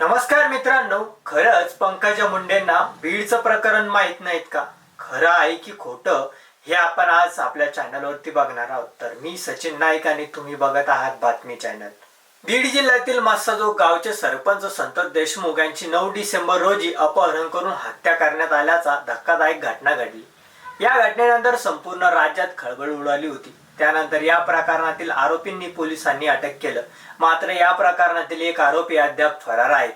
नमस्कार मित्रांनो खरंच पंकजा मुंडेंना बीडचं प्रकरण माहीत नाहीत का? खरं आहे की खोटं हे आपण आज आपल्या चॅनलवरती बघणार आहोत. तर मी सचिन नाईक आणि तुम्ही बघत आहात बातमी चॅनल. बीड जिल्ह्यातील मासाजोग गावचे सरपंच संतोष देशमुख यांची नऊ डिसेंबर रोजी अपहरण करून हत्या करण्यात आल्याचा धक्कादायक घटना घडली. या घटनेनंतर संपूर्ण राज्यात खळबळ उडाली होती. त्यानंतर या प्रकरणातील आरोपींनी पोलिसांनी अटक केलं. मात्र या प्रकरणातील एक आरोपी अद्याप फरार आहेत.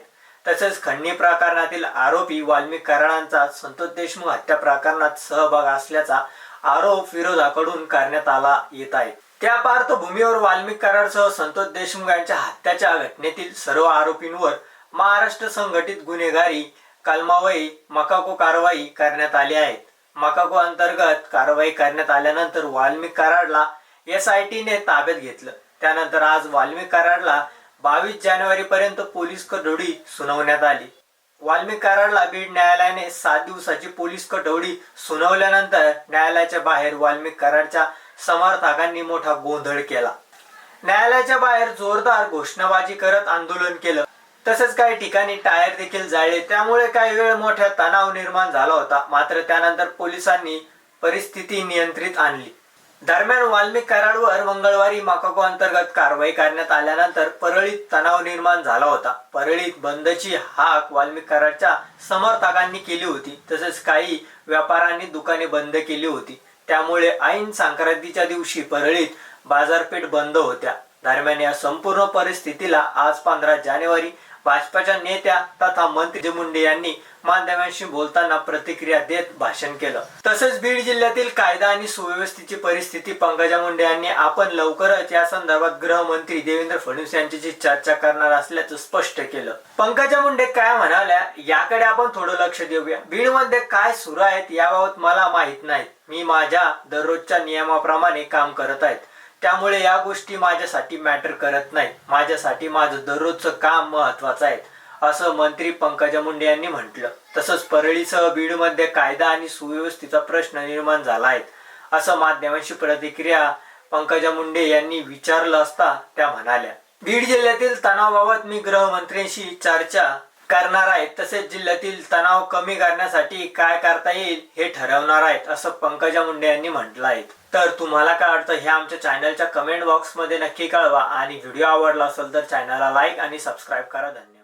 तसेच खंडणी प्रकरणातील आरोपी वाल्मिक कराडांचा संतोष देशमुख हत्या प्रकरणात सहभाग असल्याचा आरोप विरोधाकडून करण्यात आला येत आहे. त्या पार्श्वभूमीवर वाल्मिक कराडसह संतोष देशमुख यांच्या हत्याच्या घटनेतील सर्व आरोपींवर महाराष्ट्र संघटित गुन्हेगारी कलमावयी मकाको कारवाई करण्यात आली आहे. मकाको अंतर्गत कारवाई करण्यात आल्यानंतर वाल्मिक कराडला एस आय टीने ताब्यात घेतलं. त्यानंतर आज वाल्मिक कराडला बावीस जानेवारी पर्यंत पोलीस कोठडी सुनावण्यात आली. वाल्मिक कराडला बीड न्यायालयाने सात दिवसाची पोलीस कोठडी सुनावल्यानंतर न्यायालयाच्या बाहेर वाल्मिक कराडच्या समर्थकांनी मोठा गोंधळ केला. न्यायालयाच्या बाहेर जोरदार घोषणाबाजी करत आंदोलन केलं. तसेच काही ठिकाणी टायर देखील जाळले त्यामुळे काही वेळ मोठा तणाव निर्माण झाला होता. मात्र त्यानंतर पोलिसांनी परिस्थिती नियंत्रित आणली. दरम्यान वाल्मिक कराडवर मंगळवारी माकाको अंतर्गत कारवाई करण्यात आल्यानंतर परळीत तणाव निर्माण झाला होता. परळीत बंदची हाक वाल्मिक कराडच्या समर्थकांनी केली होती. तसेच काही व्यापाऱ्यांनी दुकाने बंद केली होती. त्यामुळे ऐन संक्रांतीच्या दिवशी परळीत बाजारपेठ बंद होत्या. दरम्यान या संपूर्ण परिस्थितीला आज पंधरा जानेवारी भाजपाच्या नेत्या तथा मंत्री मुंडे यांनी माध्यमांशी बोलताना प्रतिक्रिया देत भाषण केलं. तसंच बीड जिल्ह्यातील कायदा आणि सुव्यवस्थेची परिस्थिती पंकजा मुंडे यांनी आपण लवकरच या संदर्भात गृहमंत्री देवेंद्र फडणवीस यांच्याशी चर्चा करणार असल्याचं स्पष्ट केलं. पंकजा मुंडे काय म्हणाल्या याकडे आपण थोडं लक्ष देऊया. बीडमध्ये काय सुरू आहेत याबाबत मला माहीत नाही. मी माझ्या दररोजच्या नियमाप्रमाणे काम करत आहेत. त्यामुळे या गोष्टी माझ्यासाठी मॅटर करत नाही माझ्यासाठी माझं दररोजचं काम महत्वाचं आहे. असं मंत्री पंकजा मुंडे यांनी म्हटलं. तसंच परळीसह बीडमध्ये कायदा आणि सुव्यवस्थेचा प्रश्न निर्माण झाला आहे. असं माध्यमांशी प्रतिक्रिया पंकजा मुंडे यांनी विचारलं असता त्या म्हणाल्या बीड जिल्ह्यातील तणावाबाबत मी गृहमंत्र्यांशी चर्चा करणार आहेत. तसेच जिल्ह्यातील तणाव कमी करण्यासाठी काय करता येईल हे ठरवणार आहेत असं पंकजा मुंडे यांनी म्हटलं आहे तर तुम्हाला काय वाटतं हे आमच्या चॅनलच्या कमेंट बॉक्समध्ये नक्की कळवा. आणि व्हिडिओ आवडला असेल तर चॅनलला लाईक आणि सबस्क्राईब करा. धन्यवाद.